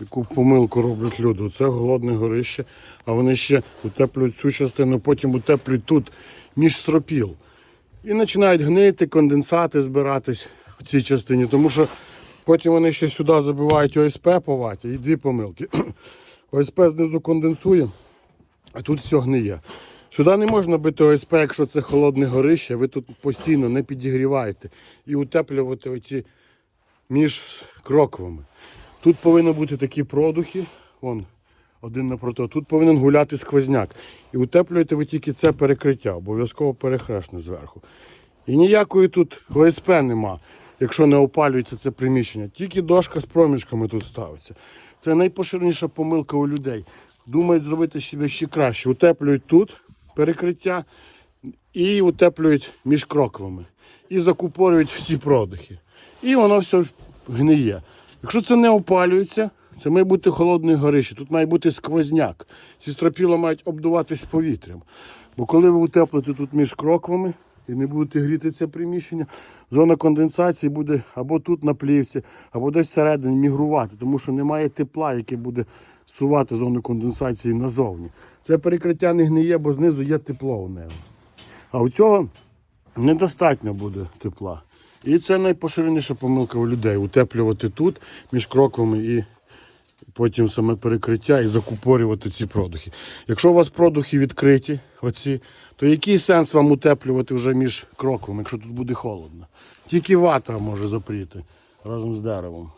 Яку помилку роблять люди. Це голодне горище, а вони ще утеплюють цю частину, потім утеплюють тут між стропіл. І починають гнити, конденсати збиратись в цій частині. Тому що потім вони ще сюди забивають ОСП по ваті і дві помилки. ОСП знизу конденсує, а тут все гниє. Сюди не можна бити ОСП, якщо це холодне горище, ви тут постійно не підігріваєте і утеплювати оці між кроквами. Тут повинні бути такі продухи, вон, один напроти. Тут повинен гуляти сквозняк. І утеплюєте ви тільки це перекриття, обов'язково перехресне зверху. І ніякої тут ОСП нема, якщо не опалюється це приміщення. Тільки дошка з проміжками тут ставиться. Це найпоширеніша помилка у людей. Думають зробити себе ще краще. Утеплюють тут перекриття і утеплюють між кроквами. І закупорюють всі продухи. І воно все гниє. Якщо це не опалюється, це має бути холодне горище. Тут має бути сквозняк. Ці стропіла мають обдуватись повітрям. Бо коли ви утеплите тут між кроквами і не будете гріти це приміщення, зона конденсації буде або тут на плівці, або десь всередині мігрувати, тому що немає тепла, яке буде сувати зону конденсації назовні. Це перекриття не гниє, бо знизу є тепло у нього. А у цього недостатньо буде тепла. І це найпоширеніша помилка у людей утеплювати тут між кроквами і потім саме перекриття і закупорювати ці продухи. Якщо у вас продухи відкриті, оці, то який сенс вам утеплювати вже між кроквами, якщо тут буде холодно? Тільки вата може запріти разом з деревом.